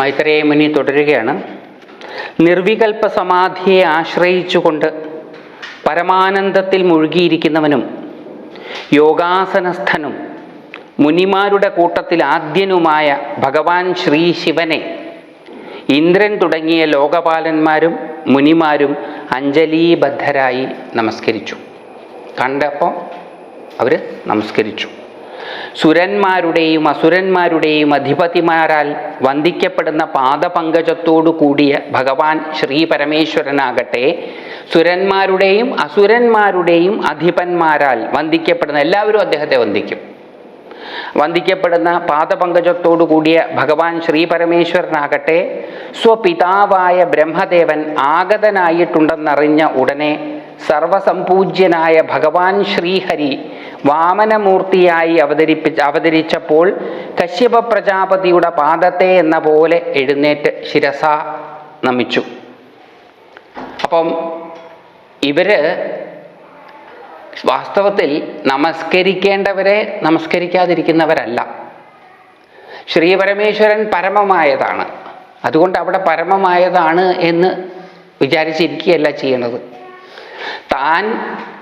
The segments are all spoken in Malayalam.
മൈത്രേയ മുനി തുടരുകയാണ്. നിർവികൽപ്പ സമാധിയെ ആശ്രയിച്ചുകൊണ്ട് പരമാനന്ദത്തിൽ മുഴുകിയിരിക്കുന്നവനും യോഗാസനസ്ഥനും മുനിമാരുടെ കൂട്ടത്തിൽ ആദ്യനുമായ ഭഗവാൻ ശ്രീ ശിവനെ ഇന്ദ്രൻ തുടങ്ങിയ ലോകപാലന്മാരും മുനിമാരും അഞ്ജലീബദ്ധരായി നമസ്കരിച്ചു. കണ്ടപ്പോൾ അവർ നമസ്കരിച്ചു. സുരന്മാരുടെയും അസുരന്മാരുടെയും അധിപതിമാരാൽ വന്ദിക്കപ്പെടുന്ന പാദപങ്കജത്തോടു കൂടിയ ഭഗവാൻ ശ്രീ പരമേശ്വരനാകട്ടെ സുരന്മാരുടെയും അസുരന്മാരുടെയും അധിപന്മാരാൽ വന്ദിക്കപ്പെടുന്ന എല്ലാവരും അദ്ദേഹത്തെ വന്ദിക്കും. വന്ദിക്കപ്പെടുന്ന പാദപങ്കജത്തോടു കൂടിയ ഭഗവാൻ ശ്രീ പരമേശ്വരനാകട്ടെ സ്വപിതാവായ ബ്രഹ്മദേവൻ ആഗതനായിട്ടുണ്ടെന്നറിഞ്ഞ ഉടനെ സർവസംപൂജ്യനായ ഭഗവാൻ ശ്രീഹരി വാമനമൂർത്തിയായി അവതരിപ്പിച്ച അവതരിച്ചപ്പോൾ കശ്യപ പ്രജാപതിയുടെ പാദത്തെ എന്ന പോലെ എഴുന്നേറ്റ് ശിരസ നമിച്ചു. അപ്പം ഇവർ വാസ്തവത്തിൽ നമസ്കരിക്കേണ്ടവരെ നമസ്കരിക്കാതിരിക്കുന്നവരല്ല. ശ്രീ പരമേശ്വരൻ പരമമായതാണ്. അതുകൊണ്ട് അവിടെ പരമമായതാണ് എന്ന് വിചാരിച്ചിരിക്കുകയല്ല ചെയ്യണത്. താൻ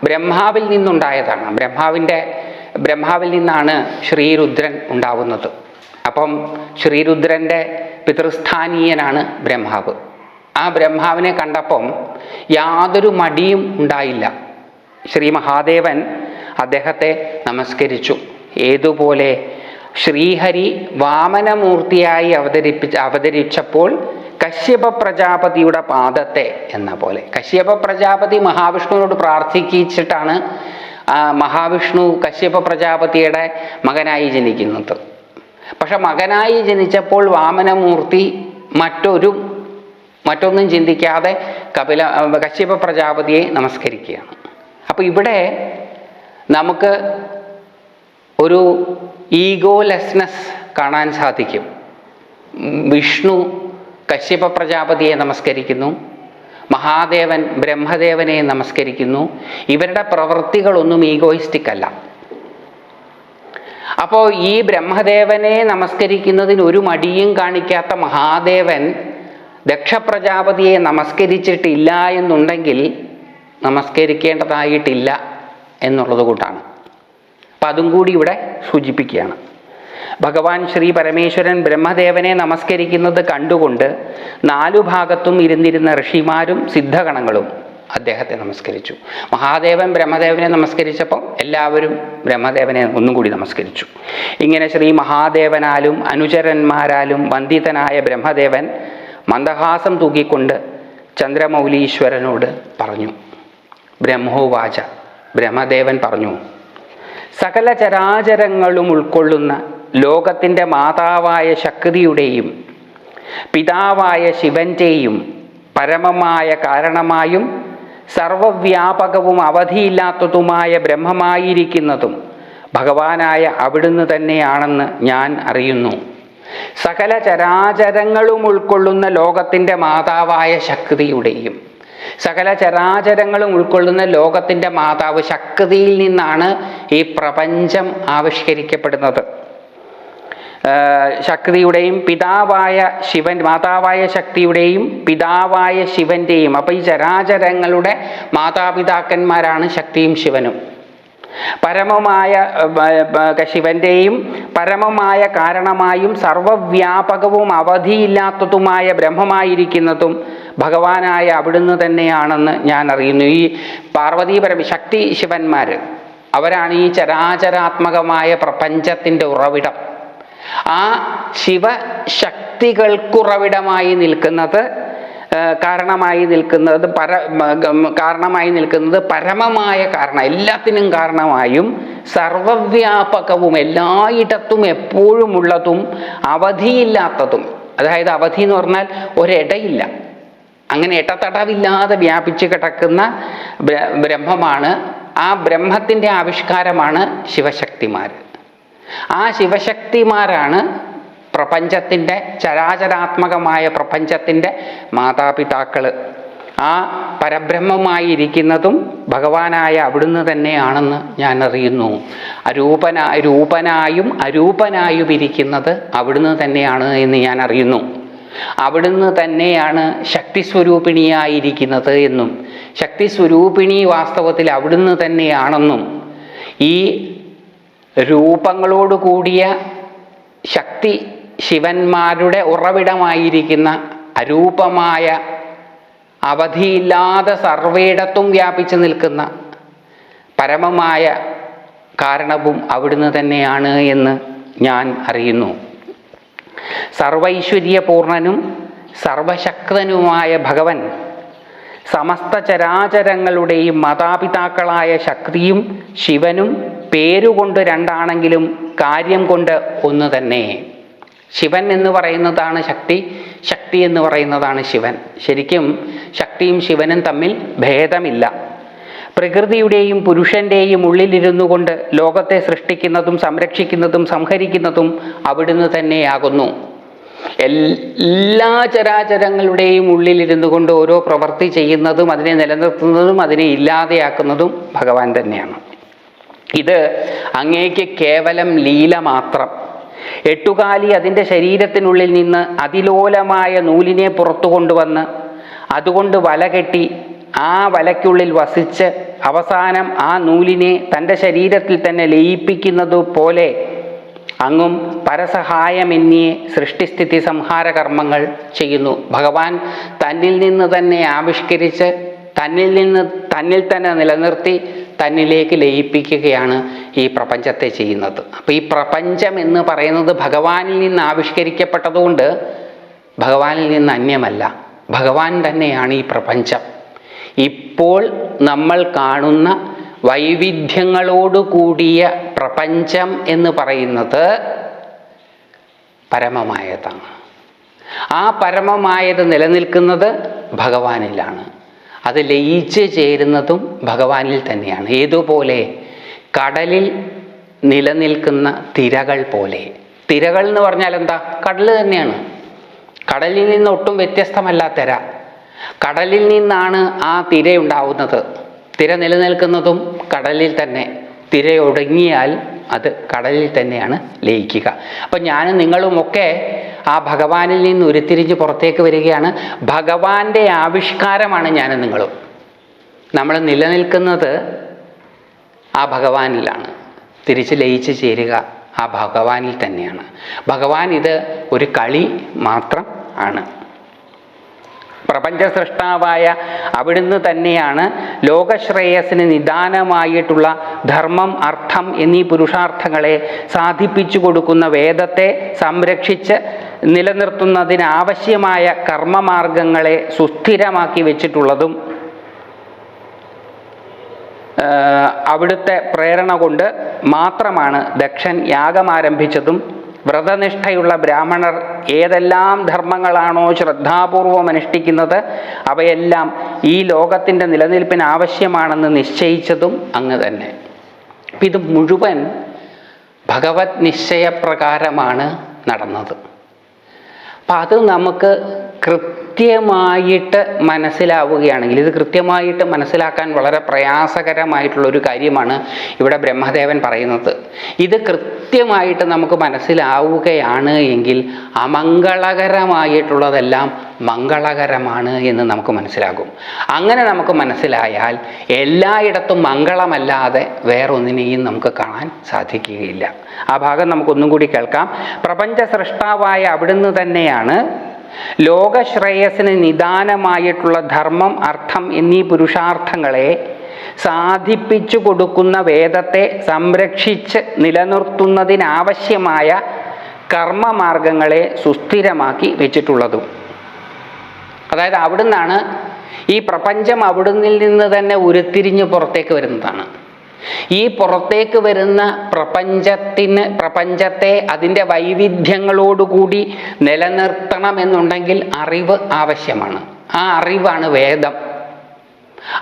ബ്രഹ്മാവിൽ നിന്നുണ്ടായതാണ്. ബ്രഹ്മാവിന്റെ ബ്രഹ്മാവിൽ നിന്നാണ് ശ്രീരുദ്രൻ ഉണ്ടാവുന്നത്. അപ്പം ശ്രീരുദ്രന്റെ പിതൃസ്ഥാനീയനാണ് ബ്രഹ്മാവ്. ആ ബ്രഹ്മാവിനെ കണ്ടപ്പം യാതൊരു മടിയും ഉണ്ടായില്ല. ശ്രീ മഹാദേവൻ അദ്ദേഹത്തെ നമസ്കരിച്ചു. ഏതുപോലെ ശ്രീഹരി വാമനമൂർത്തിയായി അവതരിപ്പിച്ച അവതരിച്ചപ്പോൾ കശ്യപ പ്രജാപതിയുടെ പാദത്തെ എന്ന പോലെ. കശ്യപ പ്രജാപതി മഹാവിഷ്ണുവിനോട് പ്രാർത്ഥിക്കിച്ചിട്ടാണ് മഹാവിഷ്ണു കശ്യപ പ്രജാപതിയുടെ മകനായി ജനിക്കുന്നത്. പക്ഷെ മകനായി ജനിച്ചപ്പോൾ വാമനമൂർത്തി മറ്റൊരു മറ്റൊന്നും ചിന്തിക്കാതെ കപില കശ്യപ പ്രജാപതിയെ നമസ്കരിക്കുകയാണ്. അപ്പോൾ ഇവിടെ നമുക്ക് ഒരു ഈഗോലെസ്നെസ് കാണാൻ സാധിക്കും. വിഷ്ണു കശ്യപ പ്രജാപതിയെ നമസ്കരിക്കുന്നു. മഹാദേവൻ ബ്രഹ്മദേവനെ നമസ്കരിക്കുന്നു. ഇവരുടെ പ്രവൃത്തികളൊന്നും ഈഗോയിസ്റ്റിക് അല്ല. അപ്പോൾ ഈ ബ്രഹ്മദേവനെ നമസ്കരിക്കുന്നതിന് ഒരു മടിയും കാണിക്കാത്ത മഹാദേവൻ ദക്ഷപ്രജാപതിയെ നമസ്കരിച്ചിട്ടില്ല എന്നുണ്ടെങ്കിൽ നമസ്കരിക്കേണ്ടതായിട്ടില്ല എന്നുള്ളത് കൊണ്ടാണ്. അപ്പം അതും കൂടി ഇവിടെ സൂചിപ്പിക്കുകയാണ്. ഭഗവാൻ ശ്രീ പരമേശ്വരൻ ബ്രഹ്മദേവനെ നമസ്കരിക്കുന്നത് കണ്ടുകൊണ്ട് നാലു ഭാഗത്തും ഇരുന്നിരുന്ന ഋഷിമാരും സിദ്ധഗണങ്ങളും അദ്ദേഹത്തെ നമസ്കരിച്ചു. മഹാദേവൻ ബ്രഹ്മദേവനെ നമസ്കരിച്ചപ്പോൾ എല്ലാവരും ബ്രഹ്മദേവനെ ഒന്നും കൂടി നമസ്കരിച്ചു. ഇങ്ങനെ ശ്രീ മഹാദേവനാലും അനുചരന്മാരാലും വന്ദിതനായ ബ്രഹ്മദേവൻ മന്ദഹാസം തൂക്കിക്കൊണ്ട് ചന്ദ്രമൗലീശ്വരനോട് പറഞ്ഞു ബ്രഹ്മോവാച ബ്രഹ്മദേവൻ പറഞ്ഞു സകല ചരാചരങ്ങളും ഉൾക്കൊള്ളുന്ന ലോകത്തിന്റെ മാതാവായ ശക്തിയുടെയും പിതാവായ ശിവന്റെയും പരമമായ കാരണമായും സർവവ്യാപകവും അവധിയില്ലാത്തതുമായ ബ്രഹ്മമായിരിക്കുന്നതും ഭഗവാനായ അവിടുന്ന് തന്നെയാണെന്ന് ഞാൻ അറിയുന്നു. സകല ചരാചരങ്ങളും ഉൾക്കൊള്ളുന്ന ലോകത്തിന്റെ മാതാവായ ശക്തിയുടെയും സകല ചരാചരങ്ങളും ഉൾക്കൊള്ളുന്ന ലോകത്തിന്റെ മാതാവ് ശക്തിയിൽ നിന്നാണ് ഈ പ്രപഞ്ചം ആവിഷ്കരിക്കപ്പെടുന്നത്. ശക്തിയുടെയും പിതാവായ ശിവൻ മാതാവായ ശക്തിയുടെയും പിതാവായ ശിവന്റെയും അപ്പോൾ ഈ ചരാചരങ്ങളുടെ മാതാപിതാക്കന്മാരാണ് ശക്തിയും ശിവനും. പരമമായ ശിവന്റെയും പരമമായ കാരണമായും സർവവ്യാപകവും അവധിയില്ലാത്തതുമായ ബ്രഹ്മമായിരിക്കുന്നതും ഭഗവാനായ അവിടുന്ന് തന്നെയാണെന്ന് ഞാൻ അറിയുന്നു. ഈ പാർവതീപരം ശക്തി ശിവന്മാർ അവരാണ് ഈ ചരാചരാത്മകമായ പ്രപഞ്ചത്തിന്റെ ഉറവിടം. ആ ശിവശക്തികൾക്കുറവിടമായി നിൽക്കുന്നത് കാരണമായി നിൽക്കുന്നത് പര കാരണമായി നിൽക്കുന്നത് പരമമായ കാരണം എല്ലാത്തിനും കാരണമായും സർവവ്യാപകവും എല്ലായിടത്തും എപ്പോഴുമുള്ളതും അവധിയില്ലാത്തതും. അതായത് അവധി എന്ന് പറഞ്ഞാൽ ഒരിടയില്ല. അങ്ങനെ എട്ടത്തടവില്ലാതെ വ്യാപിച്ചു കിടക്കുന്ന ബ്രഹ്മമാണ്. ആ ബ്രഹ്മത്തിന്റെ ആവിഷ്കാരമാണ് ശിവശക്തിമാർ. ആ ശിവശക്തിമാരാണ് പ്രപഞ്ചത്തിന്റെ ചരാചരാത്മകമായ പ്രപഞ്ചത്തിന്റെ മാതാപിതാക്കൾ ആ പരബ്രഹ്മമായിരിക്കുന്നതും ഭഗവാനായ അവിടുന്ന് തന്നെയാണെന്ന് ഞാൻ അറിയുന്നു അരൂപനാ രൂപനായും അരൂപനായും ഇരിക്കുന്നത് അവിടുന്ന് തന്നെയാണ് എന്ന് ഞാൻ അറിയുന്നു അവിടുന്ന് തന്നെയാണ് ശക്തി സ്വരൂപിണിയായിരിക്കുന്നത് എന്നും ശക്തി സ്വരൂപിണി വാസ്തവത്തിൽ അവിടുന്ന് തന്നെയാണെന്നും ഈ രൂപങ്ങളോട് കൂടിയ ശക്തി ശിവന്മാരുടെ ഉറവിടമായിരിക്കുന്ന അരൂപമായ അവധിയില്ലാതെ സർവയിടത്തും വ്യാപിച്ചു നിൽക്കുന്ന പരമമായ കാരണവും അവിടുന്ന് തന്നെയാണ് എന്ന് ഞാൻ അറിയുന്നു. സർവൈശ്വര്യപൂർണനും സർവശക്തനുമായ ഭഗവൻ. സമസ്ത ചരാചരങ്ങളുടെയും മാതാപിതാക്കളായ ശക്തിയും ശിവനും പേരുകൊണ്ട് രണ്ടാണെങ്കിലും കാര്യം കൊണ്ട് ഒന്ന് തന്നെ. ശിവൻ എന്ന് പറയുന്നതാണ് ശക്തി ശക്തി എന്ന് പറയുന്നതാണ് ശിവൻ. ശരിക്കും ശക്തിയും ശിവനും തമ്മിൽ ഭേദമില്ല. പ്രകൃതിയുടെയും പുരുഷന്റെയും ഉള്ളിലിരുന്നു കൊണ്ട് ലോകത്തെ സൃഷ്ടിക്കുന്നതും സംരക്ഷിക്കുന്നതും സംഹരിക്കുന്നതും അവിടുന്ന് തന്നെയാകുന്നു. എല്ലാ ചരാചരങ്ങളുടെയും ഉള്ളിലിരുന്നു കൊണ്ട് ഓരോ പ്രവൃത്തി ചെയ്യുന്നതും അതിനെ നിലനിർത്തുന്നതും അതിനെ ഇല്ലാതെയാക്കുന്നതും ഭഗവാൻ തന്നെയാണ്. ഇത് അങ്ങേക്ക് കേവലം ലീല മാത്രം. എട്ടുകാലി അതിന്റെ ശരീരത്തിനുള്ളിൽ നിന്ന് അതിലോലമായ നൂലിനെ പുറത്തു കൊണ്ടുവന്ന് അതുകൊണ്ട് വല കെട്ടി ആ വലയ്ക്കുള്ളിൽ വസിച്ച് അവസാനം ആ നൂലിനെ തന്റെ ശരീരത്തിൽ തന്നെ ലയിപ്പിക്കുന്നത് പോലെ അങ്ങും പരസഹായമെന്നിയെ സൃഷ്ടിസ്ഥിതി സംഹാര കർമ്മങ്ങൾ ചെയ്യുന്നു. ഭഗവാൻ തന്നിൽ നിന്ന് തന്നെ ആവിഷ്കരിച്ച് തന്നിൽ നിന്ന് തന്നിൽ തന്നെ നിലനിർത്തി തന്നിലേക്ക് ലയിപ്പിക്കുകയാണ് ഈ പ്രപഞ്ചത്തെ ചെയ്യുന്നത്. അപ്പോൾ ഈ പ്രപഞ്ചം എന്ന് പറയുന്നത് ഭഗവാനിൽ നിന്ന് ആവിഷ്കരിക്കപ്പെട്ടതുകൊണ്ട് ഭഗവാനിൽ നിന്ന് അന്യമല്ല. ഭഗവാൻ തന്നെയാണ് ഈ പ്രപഞ്ചം. ഇപ്പോൾ നമ്മൾ കാണുന്ന വൈവിധ്യങ്ങളോടുകൂടിയ പ്രപഞ്ചം എന്ന് പറയുന്നത് പരമമായതാണ്. ആ പരമമായത് നിലനിൽക്കുന്നത് ഭഗവാനിലാണ്. അത് ലയിച്ച് ചേരുന്നതും ഭഗവാനിൽ തന്നെയാണ്. ഏതുപോലെ? കടലിൽ നിലനിൽക്കുന്ന തിരകൾ പോലെ. തിരകൾ എന്ന് പറഞ്ഞാൽ എന്താ? കടൽ തന്നെയാണ്. കടലിൽ നിന്ന് ഒട്ടും വ്യത്യസ്തമല്ല തിര. കടലിൽ നിന്നാണ് ആ തിരയുണ്ടാവുന്നത് തിര നിലനിൽക്കുന്നതും കടലിൽ തന്നെ. തിരയൊടുങ്ങിയാൽ അത് കടലിൽ തന്നെയാണ് ലയിക്കുക. അപ്പം ഞാനും നിങ്ങളുമൊക്കെ ആ ഭഗവാനിൽ നിന്ന് ഉരുത്തിരിഞ്ഞ് പുറത്തേക്ക് വരികയാണ്. ഭഗവാന്റെ ആവിഷ്കാരമാണ് ഞാനും നിങ്ങളും. നമ്മൾ നിലനിൽക്കുന്നത് ആ ഭഗവാനിലാണ്. തിരിച്ച് ലയിച്ച് ചേരുക ആ ഭഗവാനിൽ തന്നെയാണ്. ഭഗവാൻ ഇത് ഒരു കളി മാത്രം ആണ്. പ്രപഞ്ച സൃഷ്ടാവായ അവിടുന്ന് തന്നെയാണ് ലോകശ്രേയസിന് നിദാനമായിട്ടുള്ള ധർമ്മം അർത്ഥം എന്നീ പുരുഷാർത്ഥങ്ങളെ സാധിപ്പിച്ചു കൊടുക്കുന്ന വേദത്തെ സംരക്ഷിച്ച് നിലനിർത്തുന്നതിനാവശ്യമായ കർമ്മമാർഗങ്ങളെ സുസ്ഥിരമാക്കി വെച്ചിട്ടുള്ളതും അവിടുത്തെ പ്രേരണ കൊണ്ട് മാത്രമാണ് ദക്ഷൻ യാഗം ആരംഭിച്ചതും. വ്രതനിഷ്ഠയുള്ള ബ്രാഹ്മണർ ഏതെല്ലാം ധർമ്മങ്ങളാണോ ശ്രദ്ധാപൂർവം അനുഷ്ഠിക്കുന്നത് അവയെല്ലാം ഈ ലോകത്തിന്റെ നിലനിൽപ്പിന് ആവശ്യമാണെന്ന് നിശ്ചയിച്ചതും അങ്ങ് തന്നെ. അപ്പം ഇത് മുഴുവൻ ഭഗവത് നിശ്ചയപ്രകാരമാണ് നടന്നത്. അപ്പം അത് നമുക്ക് കൃത്യമായിട്ട് മനസ്സിലാവുകയാണെങ്കിൽ ഇത് കൃത്യമായിട്ട് മനസ്സിലാക്കാൻ വളരെ പ്രയാസകരമായിട്ടുള്ള ഒരു കാര്യമാണ് ഇവിടെ ബ്രഹ്മദേവൻ പറയുന്നത്. ഇത് കൃത്യമായിട്ട് നമുക്ക് മനസ്സിലാവുകയാണ് എങ്കിൽ അമംഗളകരമായിട്ടുള്ളതെല്ലാം മംഗളകരമാണ് എന്ന് നമുക്ക് മനസ്സിലാകും. അങ്ങനെ നമുക്ക് മനസ്സിലായാൽ എല്ലായിടത്തും മംഗളമല്ലാതെ വേറൊന്നിനെയും നമുക്ക് കാണാൻ സാധിക്കുകയില്ല. ആ ഭാഗം നമുക്കൊന്നും കൂടി കേൾക്കാം. പ്രപഞ്ച സൃഷ്ടാവായ അവിടുന്ന് തന്നെയാണ് ലോകശ്രേയസിന് നിദാനമായിട്ടുള്ള ധർമ്മം അർത്ഥം എന്നീ പുരുഷാർത്ഥങ്ങളെ സാധിപ്പിച്ചു കൊടുക്കുന്ന വേദത്തെ സംരക്ഷിച്ച് നിലനിർത്തുന്നതിനാവശ്യമായ കർമ്മമാർഗങ്ങളെ സുസ്ഥിരമാക്കി വെച്ചിട്ടുള്ളതും. അതായത് അവിടുന്നാണ് ഈ പ്രപഞ്ചം അവിടുന്നിൽ നിന്ന് തന്നെ ഉരുത്തിരിഞ്ഞ് പുറത്തേക്ക് വരുന്നതാണ്. ഈ പുറത്തേക്ക് വരുന്ന പ്രപഞ്ചത്തിന് പ്രപഞ്ചത്തെ അതിന്റെ വൈവിധ്യങ്ങളോടുകൂടി നിലനിർത്തണമെന്നുണ്ടെങ്കിൽ അറിവ് ആവശ്യമാണ്. ആ അറിവാണ് വേദം.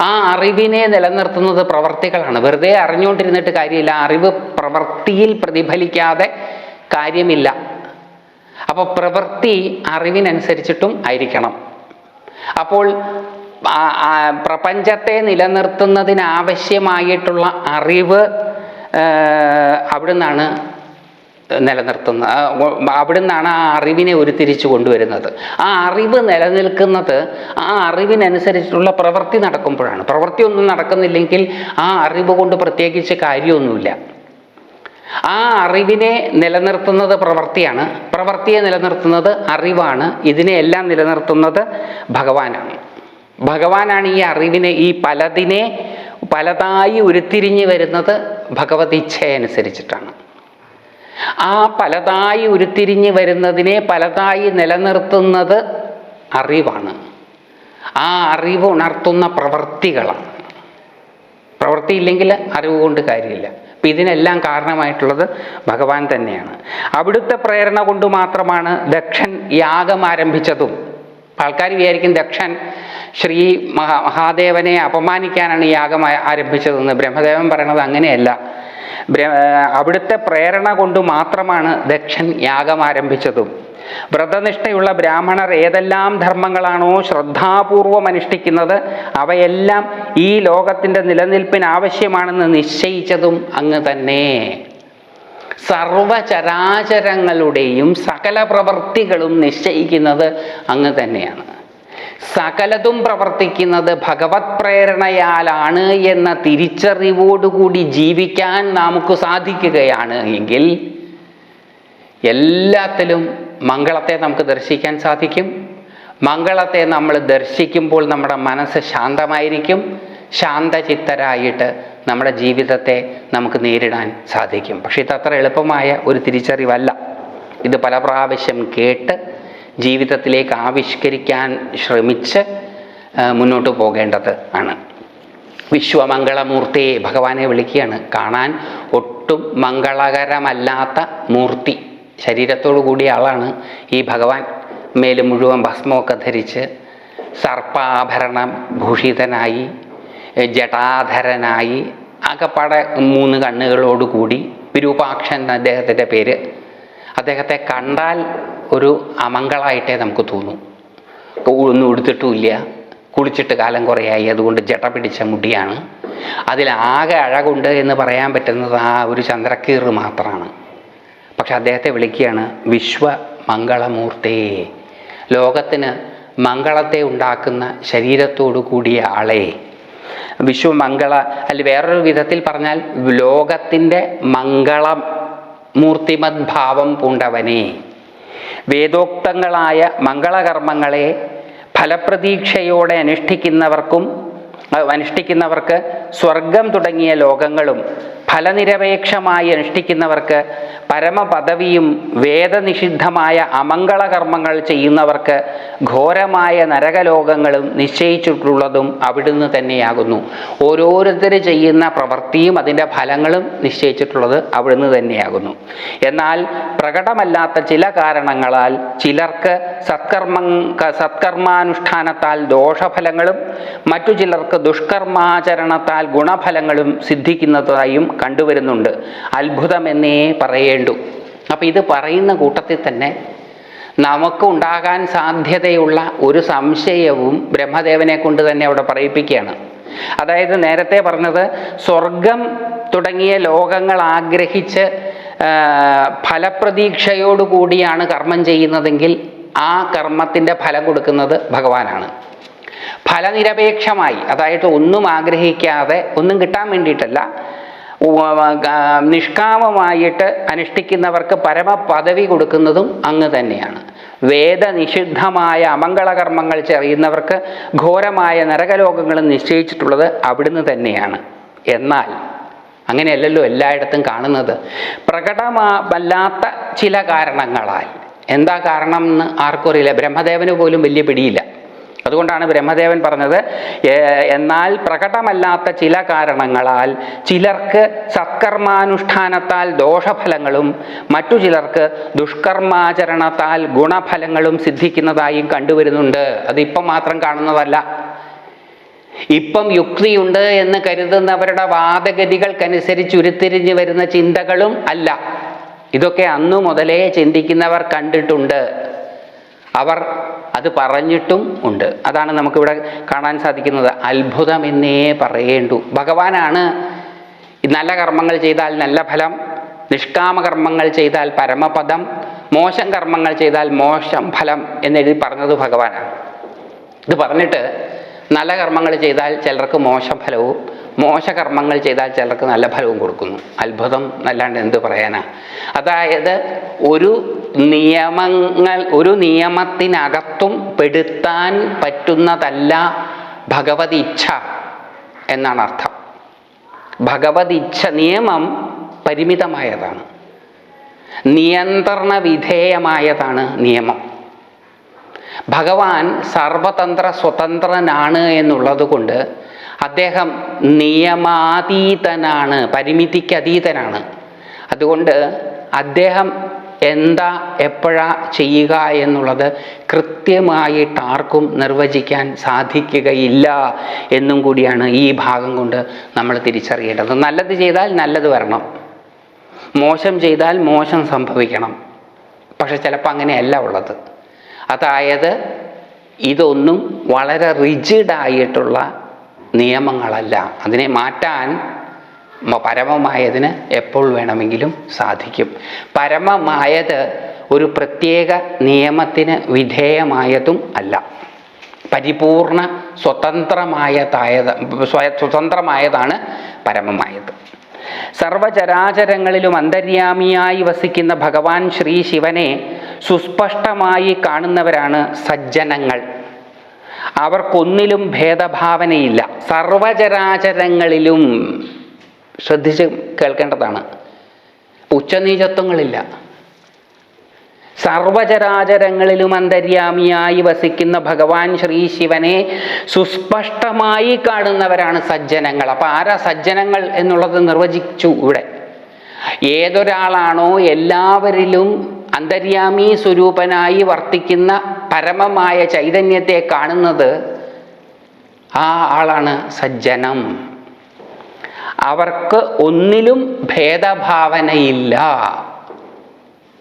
ആ അറിവിനെ നിലനിർത്തുന്നത് പ്രവർത്തികളാണ്. വെറുതെ അറിഞ്ഞുകൊണ്ടിരുന്നിട്ട് കാര്യമില്ല. അറിവ് പ്രവൃത്തിയിൽ പ്രതിഫലിക്കാതെ കാര്യമില്ല. അപ്പോൾ പ്രവൃത്തി അറിവിനനുസരിച്ചിട്ടും ആയിരിക്കണം. അപ്പോൾ പ്രപഞ്ചത്തെ നിലനിർത്തുന്നതിനാവശ്യമായിട്ടുള്ള അറിവ് അവിടെ അവിടുന്നാണ് നിലനിർത്തുന്ന അവിടുന്നാണ് ആ അറിവിനെ ഉരുത്തിരിച്ചു കൊണ്ടുവരുന്നത്. ആ അറിവ് നിലനിൽക്കുന്നത് ആ അറിവിനനുസരിച്ചുള്ള പ്രവൃത്തി നടക്കുമ്പോഴാണ്. പ്രവൃത്തി ഒന്നും നടക്കുന്നില്ലെങ്കിൽ ആ അറിവ് കൊണ്ട് പ്രത്യേകിച്ച് കാര്യമൊന്നുമില്ല. ആ അറിവിനെ നിലനിർത്തുന്നത് പ്രവൃത്തിയാണ്. പ്രവൃത്തിയെ നിലനിർത്തുന്നത് അറിവാണ്. ഇതിനെ എല്ലാം നിലനിർത്തുന്നത് ഭഗവാനാണ്. ഭഗവാനാണ് ഈ അറിവിനെ ഈ പലതിനെ പലതായി ഉരുത്തിരിഞ്ഞു വരുന്നത് ഭഗവത് ഇച്ഛയനുസരിച്ചിട്ടാണ് ആ പലതായി ഉരുത്തിരിഞ്ഞു വരുന്നതിനെ പലതായി നിലനിർത്തുന്നത് അറിവാണ്. ആ അറിവ് ഉണർത്തുന്ന പ്രവൃത്തികളാണ് പ്രവൃത്തി ഇല്ലെങ്കിൽ അറിവ് കൊണ്ട് കാര്യമില്ല. അപ്പം ഇതിനെല്ലാം കാരണമായിട്ടുള്ളത് ഭഗവാൻ തന്നെയാണ്. അവിടുത്തെ പ്രേരണ കൊണ്ട് മാത്രമാണ് ദക്ഷൻ യാഗം ആരംഭിച്ചതും. ആൾക്കാർ വിചാരിക്കും ദക്ഷൻ ശ്രീ മഹാ മഹാദേവനെ അപമാനിക്കാനാണ് ഈ യാഗം ആരംഭിച്ചതെന്ന്. ബ്രഹ്മദേവൻ പറയണത് അങ്ങനെയല്ല. അവിടുത്തെ പ്രേരണ കൊണ്ട് മാത്രമാണ് ദക്ഷൻ യാഗം ആരംഭിച്ചതും. വ്രതനിഷ്ഠയുള്ള ബ്രാഹ്മണർ ഏതെല്ലാം ധർമ്മങ്ങളാണോ ശ്രദ്ധാപൂർവം അനുഷ്ഠിക്കുന്നത് അവയെല്ലാം ഈ ലോകത്തിന്റെ നിലനിൽപ്പിന് ആവശ്യമാണെന്ന് നിശ്ചയിച്ചതും അങ്ങ് തന്നെ. സർവചരാചരങ്ങളുടെയും സകല പ്രവൃത്തികളും നിശ്ചയിക്കുന്നത് അങ്ങ് തന്നെയാണ്. സകലതും പ്രവർത്തിക്കുന്നത് ഭഗവത് പ്രേരണയാലാണ് എന്ന തിരിച്ചറിവോടുകൂടി ജീവിക്കാൻ നമുക്ക് സാധിക്കുകയാണ് എങ്കിൽ എല്ലാത്തിലും മംഗളത്തെ നമുക്ക് ദർശിക്കാൻ സാധിക്കും. മംഗളത്തെ നമ്മൾ ദർശിക്കുമ്പോൾ നമ്മുടെ മനസ്സ് ശാന്തമായിരിക്കും. ശാന്തചിത്തരായിട്ട് നമ്മുടെ ജീവിതത്തെ നമുക്ക് നേരിടാൻ സാധിക്കും. പക്ഷേ ഇത് അത്ര എളുപ്പമായ ഒരു തിരിച്ചറിവല്ല. ഇത് പല പ്രാവശ്യം കേട്ട് ജീവിതത്തിലേക്ക് ആവിഷ്കരിക്കാൻ ശ്രമിച്ച് മുന്നോട്ട് പോകേണ്ടത് ആണ്. വിശ്വമംഗളമൂർത്തിയെ ഭഗവാനെ വിളിക്കുകയാണ്. കാണാൻ ഒട്ടും മംഗളകരമല്ലാത്ത മൂർത്തി. ശരീരത്തോടു കൂടിയ ആളാണ് ഈ ഭഗവാൻ. മേലും മുഴുവൻ ഭസ്മമൊക്കെ ധരിച്ച് സർപ്പാഭരണം ഭൂഷിതനായി ജടാധരനായി ആകപ്പാടെ മൂന്ന് കണ്ണുകളോട് കൂടി വിരൂപാക്ഷൻ അദ്ദേഹത്തിന്റെ പേര്. അദ്ദേഹത്തെ കണ്ടാൽ ഒരു അമംഗളായിട്ടേ നമുക്ക് തോന്നും. ഒന്നും ഉടുത്തിട്ടുമില്ല കുളിച്ചിട്ട് കാലം കുറേയായി. അതുകൊണ്ട് ജട പിടിച്ച മുടിയാണ്. അതിലാകെ അഴകുണ്ട് എന്ന് പറയാൻ പറ്റുന്നത് ആ ഒരു ചന്ദ്രക്കീറ് മാത്രമാണ്. പക്ഷെ അദ്ദേഹത്തെ വിളിക്കുകയാണ് വിശ്വ മംഗളമൂർത്തേ ലോകത്തിന് മംഗളത്തെ ഉണ്ടാക്കുന്ന ശരീരത്തോടു കൂടിയ ആളെ വിശ്വമംഗള അല്ല വേറൊരു വിധത്തിൽ പറഞ്ഞാൽ ലോകത്തിന്റെ മംഗളം മൂർത്തിമത് ഭാവം പൂണ്ടവനെ. വേദോക്തങ്ങളായ മംഗളകർമ്മങ്ങളെ ഫലപ്രതീക്ഷയോടെ അനുഷ്ഠിക്കുന്നവർക്കും അനുഷ്ഠിക്കുന്നവർക്ക് സ്വർഗം തുടങ്ങിയ ലോകങ്ങളും ഫലനിരപേക്ഷമായി അനുഷ്ഠിക്കുന്നവർക്ക് പരമപദവിയും വേദനിഷിദ്ധമായ അമംഗളകർമ്മങ്ങൾ ചെയ്യുന്നവർക്ക് ഘോരമായ നരകലോകങ്ങളും നിശ്ചയിച്ചിട്ടുള്ളതും അവിടുന്ന് തന്നെയാകുന്നു. ഓരോരുത്തർ ചെയ്യുന്ന പ്രവൃത്തിയും അതിന്റെ ഫലങ്ങളും നിശ്ചയിച്ചിട്ടുള്ളത് അവിടുന്ന് തന്നെയാകുന്നു. എന്നാൽ പ്രകടമല്ലാത്ത ചില കാരണങ്ങളാൽ ചിലർക്ക് സത്കർമ്മ സത്കർമാനുഷ്ഠാനത്താൽ ദോഷഫലങ്ങളും മറ്റു ചിലർക്ക് ദുഷ്കർമാചരണത്താൽ ഗുണഫലങ്ങളും സിദ്ധിക്കുന്നതായും കണ്ടുവരുന്നുണ്ട്. അത്ഭുതമെന്നേ പറയേണ്ടു. അപ്പം ഇത് പറയുന്ന കൂട്ടത്തിൽ തന്നെ നമുക്ക് ഉണ്ടാകാൻ സാധ്യതയുള്ള ഒരു സംശയവും ബ്രഹ്മദേവനെ കൊണ്ട് തന്നെ അവിടെ പറയിപ്പിക്കുകയാണ്. അതായത് നേരത്തെ പറഞ്ഞത് സ്വർഗം തുടങ്ങിയ ലോകങ്ങൾ ആഗ്രഹിച്ച് ഫലപ്രതീക്ഷയോടുകൂടിയാണ് കർമ്മം ചെയ്യുന്നതെങ്കിൽ ആ കർമ്മത്തിന്റെ ഫലം കൊടുക്കുന്നത് ഭഗവാനാണ്. ഫലനിരപേക്ഷമായി അതായത് ഒന്നും ആഗ്രഹിക്കാതെ ഒന്നും കിട്ടാൻ വേണ്ടിയിട്ടല്ല നിഷ്കാമമായിട്ട് അനുഷ്ഠിക്കുന്നവർക്ക് പരമപദവി കൊടുക്കുന്നതും അങ്ങ് തന്നെയാണ്. വേദനിഷിദ്ധമായ അമംഗളകർമ്മങ്ങൾ ചെയ്യുന്നവർക്ക് ഘോരമായ നരകലോകങ്ങളും നിശ്ചയിച്ചിട്ടുള്ളത് അവിടുന്ന് തന്നെയാണ്. എന്നാൽ അങ്ങനെയല്ലല്ലോ എല്ലായിടത്തും കാണുന്നത്. പ്രകടമല്ലാത്ത ചില കാരണങ്ങളാൽ. എന്താ കാരണം എന്ന് ആർക്കും അറിയില്ല. ബ്രഹ്മദേവന് പോലും വലിയ പിടിയില്ല. അതുകൊണ്ടാണ് ബ്രഹ്മദേവൻ പറഞ്ഞത് എന്നാൽ പ്രകടമല്ലാത്ത ചില കാരണങ്ങളാൽ ചിലർക്ക് സത്കർമാനുഷ്ഠാനത്താൽ ദോഷഫലങ്ങളും മറ്റു ചിലർക്ക് ദുഷ്കർമാചരണത്താൽ ഗുണഫലങ്ങളും സിദ്ധിക്കുന്നതായും കണ്ടുവരുന്നുണ്ട്. അതിപ്പം മാത്രം കാണുന്നതല്ല. ഇപ്പം യുക്തിയുണ്ട് എന്ന് കരുതുന്നവരുടെ വാദഗതികൾക്കനുസരിച്ച് ഉരുത്തിരിഞ്ഞു വരുന്ന ചിന്തകളും അല്ല. ഇതൊക്കെ അന്നു മുതലേ ചിന്തിക്കുന്നവർ കണ്ടിട്ടുണ്ട്. അവർ അത് പറഞ്ഞിട്ടും ഉണ്ട്. അതാണ് നമുക്കിവിടെ കാണാൻ സാധിക്കുന്നത്. അത്ഭുതം എന്നേ പറയേണ്ടു. ഭഗവാനാണ് നല്ല കർമ്മങ്ങൾ ചെയ്താൽ നല്ല ഫലം നിഷ്കാമ കർമ്മങ്ങൾ ചെയ്താൽ പരമപദം മോശം കർമ്മങ്ങൾ ചെയ്താൽ മോശം ഫലം എന്നെഴുതി പറഞ്ഞത് ഭഗവാനാണ്. ഇത് പറഞ്ഞിട്ട് നല്ല കർമ്മങ്ങൾ ചെയ്താൽ ചിലർക്ക് മോശം ഫലവും മോശ കർമ്മങ്ങൾ ചെയ്താൽ ചിലർക്ക് നല്ല ഫലവും കൊടുക്കുന്നു. അത്ഭുതം എന്നല്ലാണ്ട് എന്ത് പറയാനാ? അതായത് ഒരു നിയമങ്ങൾ ഒരു നിയമത്തിനകത്തും പെടുത്താൻ പറ്റുന്നതല്ല ഭഗവത് ഇച്ഛ എന്നാണ് അർത്ഥം. ഭഗവത് ഇച്ഛ നിയമം പരിമിതമായതാണ്. നിയന്ത്രണ വിധേയമായതാണ് നിയമം. ഭഗവാൻ സർവതന്ത്ര സ്വതന്ത്രനാണ് എന്നുള്ളത് കൊണ്ട് അദ്ദേഹം നിയമാതീതനാണ് പരിമിതിക്ക് അതീതനാണ് അതുകൊണ്ട് അദ്ദേഹം എന്താ എപ്പോഴാ ചെയ്യുക എന്നുള്ളത് കൃത്യമായിട്ട് ആർക്കും നിർവചിക്കാൻ സാധിക്കുകയില്ല എന്നും കൂടിയാണ് ഈ ഭാഗം കൊണ്ട് നമ്മൾ തിരിച്ചറിയേണ്ടത്. നല്ലത് ചെയ്താൽ നല്ലത് വരണം. മോശം ചെയ്താൽ മോശം സംഭവിക്കണം. പക്ഷെ ചിലപ്പോൾ അങ്ങനെയല്ല ഉള്ളത്. അതായത് ഇതൊന്നും വളരെ റിജിഡായിട്ടുള്ള നിയമങ്ങളല്ല. അതിനെ മാറ്റാൻ പരമമായതിന് എപ്പോൾ വേണമെങ്കിലും സാധിക്കും. പരമമായത് ഒരു പ്രത്യേക നിയമത്തിന് വിധേയമായതും അല്ല. പരിപൂർണ സ്വതന്ത്രമായതായത് സ്വയ- സ്വതന്ത്രമായതാണ് പരമമായത്. സർവചരാചരങ്ങളിലും അന്തര്യാമിയായി വസിക്കുന്ന ഭഗവാൻ ശ്രീ ശിവനെ സുസ്പഷ്ടമായി കാണുന്നവരാണ് സജ്ജനങ്ങൾ. അവർക്കൊന്നിലും ഭേദഭാവനയില്ല. സർവചരാചരങ്ങളിലും ശ്രദ്ധിച്ച് കേൾക്കേണ്ടതാണ്. ഉച്ചനീചത്വങ്ങളില്ല. സർവചരാചരങ്ങളിലും അന്തര്യാമിയായി വസിക്കുന്ന ഭഗവാൻ ശ്രീ ശിവനെ സുസ്പഷ്ടമായി കാണുന്നവരാണ് സജ്ജനങ്ങൾ. അപ്പൊ ആരാ സജ്ജനങ്ങൾ എന്നുള്ളത് നിർവചിച്ചു ഇവിടെ. ഏതൊരാളാണോ എല്ലാവരിലും അന്തര്യാമി സ്വരൂപനായി വർത്തിക്കുന്ന പരമമായ ചൈതന്യത്തെ കാണുന്നത് ആ ആളാണ് സജ്ജനം. അവർക്ക് ഒന്നിലും ഭേദഭാവനയില്ല.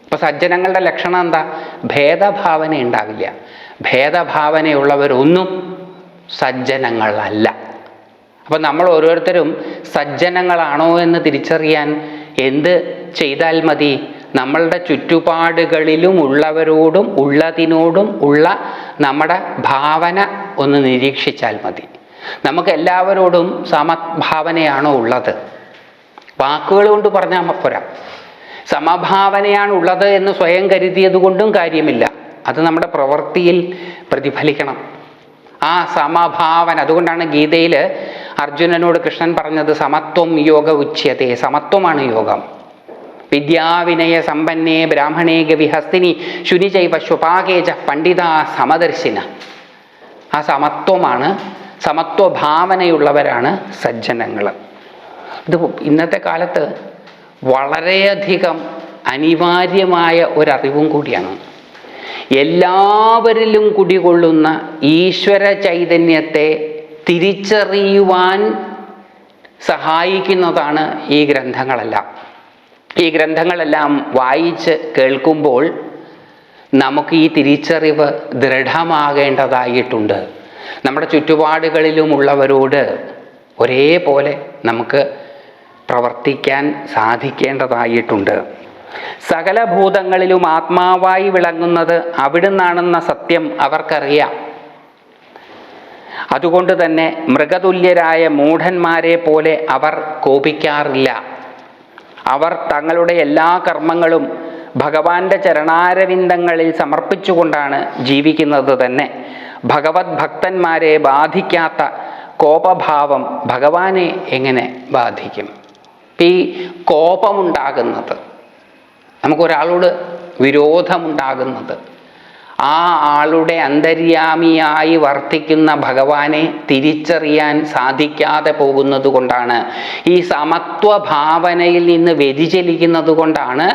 ഇപ്പൊ സജ്ജനങ്ങളുടെ ലക്ഷണം എന്താ? ഭേദഭാവന ഉണ്ടാവില്ല. ഭേദഭാവനയുള്ളവരൊന്നും സജ്ജനങ്ങളല്ല. അപ്പൊ നമ്മൾ ഓരോരുത്തരും സജ്ജനങ്ങളാണോ എന്ന് തിരിച്ചറിയാൻ എന്ത് ചെയ്താൽ മതി? നമ്മളുടെ ചുറ്റുപാടുകളിലും ഉള്ളവരോടും ഉള്ളതിനോടും ഉള്ള നമ്മുടെ ഭാവന ഒന്ന് നിരീക്ഷിച്ചാൽ മതി. നമുക്ക് എല്ലാവരോടും സമഭാവനയാണോ ഉള്ളത്? വാക്കുകൾ കൊണ്ട് പറഞ്ഞാൽ പോരാ. സമഭാവനയാണ് ഉള്ളത് എന്ന് സ്വയം കരുതിയത് കൊണ്ടും കാര്യമില്ല. അത് നമ്മുടെ പ്രവൃത്തിയിൽ പ്രതിഫലിക്കണം. ആ സമഭാവന അതുകൊണ്ടാണ് ഗീതയിൽ അർജുനനോട് കൃഷ്ണൻ പറഞ്ഞത് സമത്വം യോഗ ഉച്യത്തെ. സമത്വമാണ് യോഗം. വിദ്യാവിനയ സമ്പന്നേ ബ്രാഹ്മണേ ഗവിഹസ്തിനി ശുനിചൈവ ശുപാകേജ പണ്ഡിത സമദർശിന. ആ സമത്വമാണ് സമത്വഭാവനയുള്ളവരാണ് സജ്ജനങ്ങൾ ഇത് ഇന്നത്തെ കാലത്ത് വളരെയധികം അനിവാര്യമായ ഒരറിവും കൂടിയാണ്. എല്ലാവരിലും കുടികൊള്ളുന്ന ഈശ്വര ചൈതന്യത്തെ തിരിച്ചറിയുവാൻ സഹായിക്കുന്നതാണ് ഈ ഗ്രന്ഥങ്ങളെല്ലാം. ഈ ഗ്രന്ഥങ്ങളെല്ലാം വായിച്ച് കേൾക്കുമ്പോൾ നമുക്ക് ഈ തിരിച്ചറിവ് ദൃഢമാകേണ്ടതായിട്ടുണ്ട്. നമ്മുടെ ചുറ്റുപാടുകളിലുമുള്ളവരോട് ഒരേപോലെ നമുക്ക് പ്രവർത്തിക്കാൻ സാധിക്കേണ്ടതായിട്ടുണ്ട്. സകല ഭൂതങ്ങളിലും ആത്മാവായി വിളങ്ങുന്നത് അവിടുന്നാണെന്ന സത്യം അവർക്കറിയാം. അതുകൊണ്ട് തന്നെ മൃഗതുല്യരായ മൂഢന്മാരെ പോലെ അവർ കോപിക്കാറില്ല. അവർ തങ്ങളുടെ എല്ലാ കർമ്മങ്ങളും ഭഗവാന്റെ ചരണാരവിന്ദങ്ങളിൽ സമർപ്പിച്ചുകൊണ്ടാണ് ജീവിക്കുന്നത് തന്നെ. ഭഗവത് ഭക്തന്മാരെ ബാധിക്കാത്ത കോപഭാവം ഭഗവാനെ എങ്ങനെ ബാധിക്കും? ഈ കോപമുണ്ടാകുന്നത് നമുക്കൊരാളോട് വിരോധമുണ്ടാകുന്നത് ആ ആളുടെ അന്തര്യാമിയായി വർത്തിക്കുന്ന ഭഗവാനെ തിരിച്ചറിയാൻ സാധിക്കാതെ പോകുന്നത് കൊണ്ടാണ് ഈ സമത്വ ഭാവനയിൽ നിന്ന് വ്യതിചലിക്കുന്നത് കൊണ്ടാണ്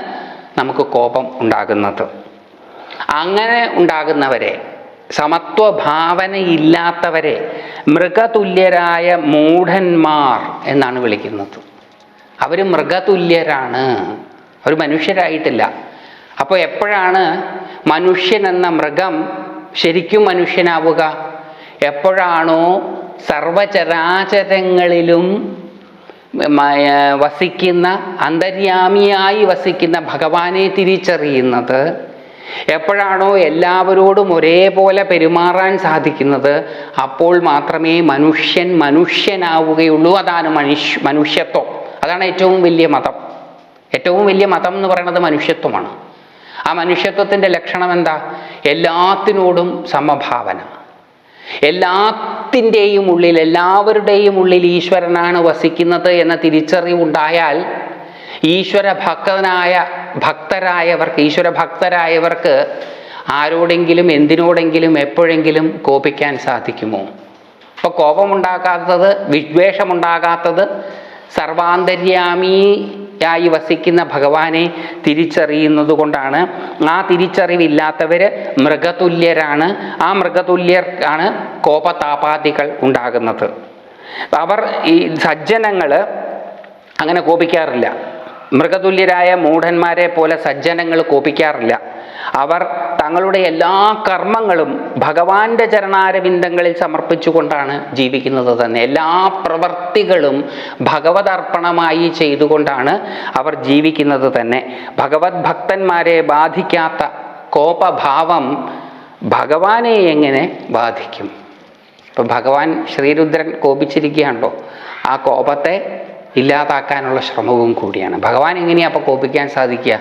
നമുക്ക് കോപം ഉണ്ടാകുന്നത്. അങ്ങനെ ഉണ്ടാകുന്നവരെ സമത്വ ഭാവനയില്ലാത്തവരെ മൃഗതുല്യരായ മൂഢന്മാർ എന്നാണ് വിളിക്കുന്നത്. അവർ മൃഗതുല്യരാണ്. അവർ മനുഷ്യരായിട്ടില്ല. അപ്പോൾ എപ്പോഴാണ് മനുഷ്യൻ എന്ന മൃഗം ശരിക്കും മനുഷ്യനാവുക? എപ്പോഴാണോ സർവചരാചരങ്ങളിലും വസിക്കുന്ന അന്തര്യാമിയായി വസിക്കുന്ന ഭഗവാനെ തിരിച്ചറിയുന്നത്? എപ്പോഴാണോ എല്ലാവരോടും ഒരേപോലെ പെരുമാറാൻ സാധിക്കുന്നത് അപ്പോൾ മാത്രമേ മനുഷ്യൻ മനുഷ്യനാവുകയുള്ളൂ. അതാണ് മനുഷ്യ മനുഷ്യത്വം. അതാണ് ഏറ്റവും വലിയ മതം. ഏറ്റവും വലിയ മതം എന്ന് പറയുന്നത് മനുഷ്യത്വമാണ്. ആ മനുഷ്യത്വത്തിന്റെ ലക്ഷണം എന്താ? എല്ലാത്തിനോടും സമഭാവന. എല്ലാത്തിന്റെയും ഉള്ളിൽ എല്ലാവരുടെയും ഉള്ളിൽ ഈശ്വരനാണ് വസിക്കുന്നത് എന്ന തിരിച്ചറിവുണ്ടായാൽ ഈശ്വര ഭക്തനായ ഭക്തരായവർക്ക് ഈശ്വര ഭക്തരായവർക്ക് ആരോടെങ്കിലും എന്തിനോടെങ്കിലും എപ്പോഴെങ്കിലും കോപിക്കാൻ സാധിക്കുമോ? ഇപ്പോൾ കോപമുണ്ടാകാത്തത് വിദ്വേഷമുണ്ടാകാത്തത് സർവാന്തര്യാമിയായി വസിക്കുന്ന ഭഗവാനെ തിരിച്ചറിയുന്നത് കൊണ്ടാണ്. ആ തിരിച്ചറിവില്ലാത്തവർ മൃഗതുല്യരാണ്. ആ മൃഗതുല്യർക്കാണ് കോപതാപാദികൾ ഉണ്ടാകുന്നത്. അവർ ഈ സജ്ജനങ്ങൾ അങ്ങനെ കോപിക്കാറില്ല. മൃഗതുല്യരായ മൂഢന്മാരെ പോലെ സജ്ജനങ്ങൾ കോപിക്കാറില്ല. അവർ തങ്ങളുടെ എല്ലാ കർമ്മങ്ങളും ഭഗവാന്റെ ചരണാരവിന്ദങ്ങളിൽ സമർപ്പിച്ചുകൊണ്ടാണ് ജീവിക്കുന്നത് തന്നെ. എല്ലാ പ്രവർത്തികളും ഭഗവതർപ്പണമായി ചെയ്തുകൊണ്ടാണ് അവർ ജീവിക്കുന്നത് തന്നെ. ഭഗവത് ഭക്തന്മാരെ ബാധിക്കാത്ത കോപഭാവം ഭഗവാനെ എങ്ങനെ ബാധിക്കും? ഇപ്പം ഭഗവാൻ ശ്രീരുദ്രൻ കോപിച്ചിരിക്കുകയാണല്ലോ. ആ കോപത്തെ ഇല്ലാതാക്കാനുള്ള ശ്രമവും കൂടിയാണ്. ഭഗവാൻ എങ്ങനെയാണ് അപ്പോൾ കോപിക്കാൻ സാധിക്കുക?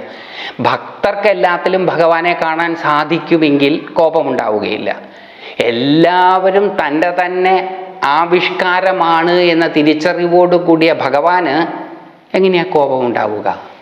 ഭക്തർക്ക് എല്ലാത്തിലും ഭഗവാനെ കാണാൻ സാധിക്കുമെങ്കിൽ കോപമുണ്ടാവുകയില്ല. എല്ലാവരും തന്റെ തന്നെ ആവിഷ്കാരമാണ് എന്ന തിരിച്ചറിവോട് കൂടിയ ഭഗവാന് എങ്ങനെയാണ് കോപമുണ്ടാവുക?